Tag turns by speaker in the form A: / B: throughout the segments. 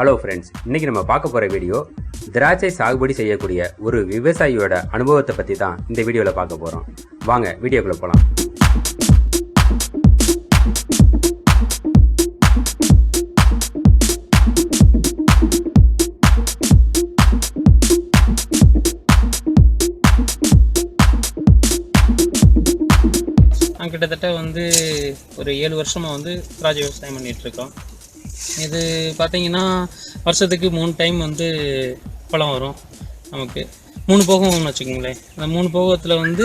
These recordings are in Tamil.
A: ஹலோ ஃப்ரெண்ட்ஸ் இன்னைக்கு நம்ம பார்க்க போகிற வீடியோ திராட்சை சாகுபடி செய்யக்கூடிய ஒரு விவசாயியோட அனுபவத்தை பற்றி தான் இந்த வீடியோவில் பார்க்க போகிறோம் வாங்க வீடியோக்குள்ளே போகலாம்
B: நான் கிட்டத்தட்ட வந்து ஒரு ஏழு வருஷமாக வந்து ராஜ விவசாயம் பண்ணிட்டு இருக்கோம். இது பார்த்தீங்கன்னா வருஷத்துக்கு மூணு டைம் வந்து பழம் வரும் நமக்கு. மூணு போகம்னு வச்சுக்கோங்களேன். அந்த மூணு போகத்தில் வந்து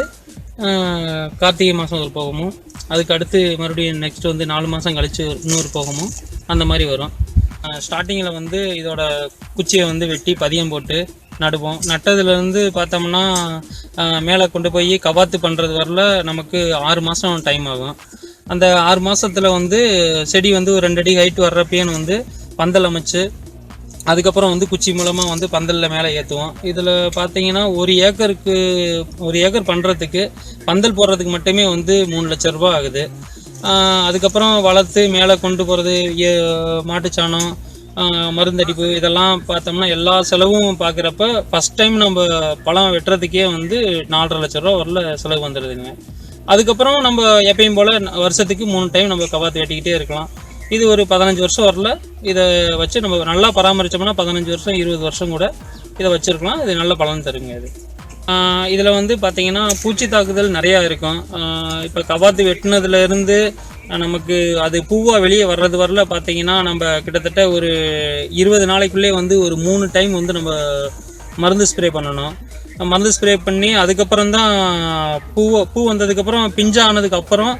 B: கார்த்திகை மாதம் ஒரு போகமும் அதுக்கு அடுத்து மறுபடியும் நெக்ஸ்ட் வந்து நாலு மாதம் கழித்து இன்னொரு போகமும் அந்த மாதிரி வரும். ஸ்டார்டிங்கில் வந்து இதோட குச்சியை வந்து வெட்டி பதியம் போட்டு நடுவோம். நட்டதுலேருந்து பார்த்தோம்னா மேலே கொண்டு போய் கவாத்து பண்ணுறது வரல நமக்கு ஆறு மாதம் டைம் ஆகும். அந்த ஆறு மாதத்தில் வந்து செடி வந்து ஒரு ரெண்டு அடி ஹைட் வர்றப்பேன்னு வந்து பந்தல் அமைச்சு அதுக்கப்புறம் வந்து குச்சி மூலமாக வந்து பந்தலில் மேலே ஏற்றுவோம் இதில் பார்த்தீங்கன்னா ஒரு ஏக்கருக்கு ஒரு ஏக்கர் பண்ணுறதுக்கு பந்தல் போடுறதுக்கு மட்டுமே வந்து மூணு லட்ச ரூபா ஆகுது. அதுக்கப்புறம் வளர்த்து மேலே கொண்டு போகிறது மாட்டுச்சாணம் மருந்தடிப்பு இதெல்லாம் பார்த்தோம்னா எல்லா செலவும் பார்க்குறப்ப ஃபஸ்ட் டைம் நம்ம பழம் வெட்டுறதுக்கே வந்து நாலரை லட்ச ரூபா வரல செலவு வந்துடுதுங்க அதுக்கப்புறம் நம்ம எப்பயும் போல் வருஷத்துக்கு மூணு டைம் நம்ம கவாத்து வெட்டிக்கிட்டே இருக்கலாம். இது ஒரு பதினஞ்சு வருஷம் வரல. இதை வச்சு நம்ம நல்லா பராமரித்தோம்னா பதினஞ்சு வருஷம் இருபது வருஷம் கூட இதை வச்சுருக்கலாம். இது நல்ல பலன் தருங்க இது. இதில் வந்து பார்த்திங்கன்னா பூச்சி தாக்குதல் நிறையா இருக்கும். இப்போ கவாத்து வெட்டினதுலேருந்து நமக்கு அது பூவாக வெளியே வர்றது வரல. பார்த்தீங்கன்னா நம்ம கிட்டத்தட்ட ஒரு இருபது நாளைக்குள்ளே வந்து ஒரு மூணு டைம் வந்து நம்ம மருந்து ஸ்ப்ரே பண்ணணும். மருந்து ஸ்ப்ரே பண்ணி அதுக்கப்புறம் தான் பூ பூ வந்ததுக்கப்புறம் பிஞ்சா ஆனதுக்கு அப்புறம்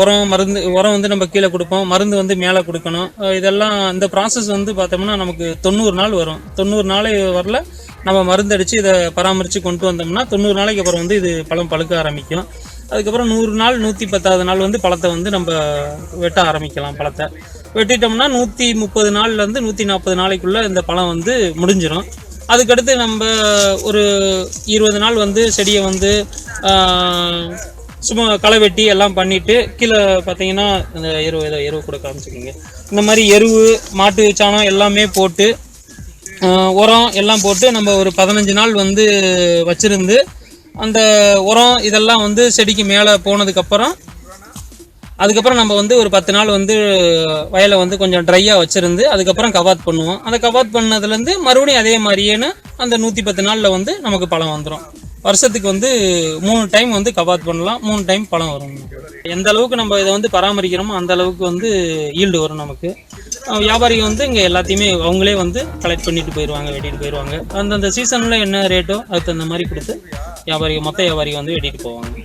B: உரம் மருந்து உரம் வந்து நம்ம கீழே கொடுப்போம். மருந்து வந்து மேலே கொடுக்கணும். இதெல்லாம் இந்த ப்ராசஸ் வந்து பார்த்தோம்னா நமக்கு தொண்ணூறு நாள் வரும். தொண்ணூறு நாளை வரல நம்ம மருந்து அடித்து இதை பராமரித்து கொண்டு வந்தோம்னா தொண்ணூறு நாளைக்கு அப்புறம் வந்து இது பழம் பழுக்க ஆரம்பிக்கும். அதுக்கப்புறம் நூறு நாள் நூற்றி பத்தாவது நாள் வந்து பழத்தை வந்து நம்ம வெட்ட ஆரம்பிக்கலாம் பழத்தை. வெட்டிட்டோம்னா நூற்றி முப்பது நாள்லேருந்து நூற்றி நாற்பது நாளைக்குள்ளே இந்த பழம் வந்து முடிஞ்சிடும் அதுக்கடுத்து நம்ம ஒரு இருபது நாள் வந்து செடியை வந்து சும்மா களை வெட்டி எல்லாம் பண்ணிட்டு கீழே பார்த்தீங்கன்னா இந்த எருவு ஏதோ எருவு கூட காமிச்சுக்கோங்க இந்த மாதிரி எருவு மாட்டு சாணம் எல்லாமே போட்டு உரம் எல்லாம் போட்டு நம்ம ஒரு பதினஞ்சு நாள் வந்து வச்சுருந்து அந்த உரம் இதெல்லாம் வந்து செடிக்கு மேலே போனதுக்கப்புறம் அதுக்கப்புறம் நம்ம வந்து ஒரு பத்து நாள் வந்து வயலை வந்து கொஞ்சம் ட்ரையாக வச்சுருந்து அதுக்கப்புறம் கவாத் பண்ணுவோம். அந்த கவாத் பண்ணதுலேருந்து மறுபடியும் அதே மாதிரியேன்னு அந்த நூற்றி பத்து நாளில் வந்து நமக்கு பழம் வந்துடும் வருஷத்துக்கு வந்து மூணு டைம் வந்து கவாத் பண்ணலாம். மூணு டைம் பழம் வரும். எந்த அளவுக்கு நம்ம இதை வந்து பராமரிக்கிறோமோ அந்த அளவுக்கு வந்து ஈல்டு வரும் நமக்கு. வியாபாரிகள் வந்து இங்கே எல்லாத்தையுமே அவங்களே வந்து கலெக்ட் பண்ணிட்டு போயிடுவாங்க வெட்டிட்டு போயிடுவாங்க அந்தந்த சீசனில் என்ன ரேட்டோ அதுக்கு தகுந்த மாதிரி கொடுத்து வியாபாரிகள் மொத்த வியாபாரிகள் வந்து வெட்டிட்டு போவாங்க.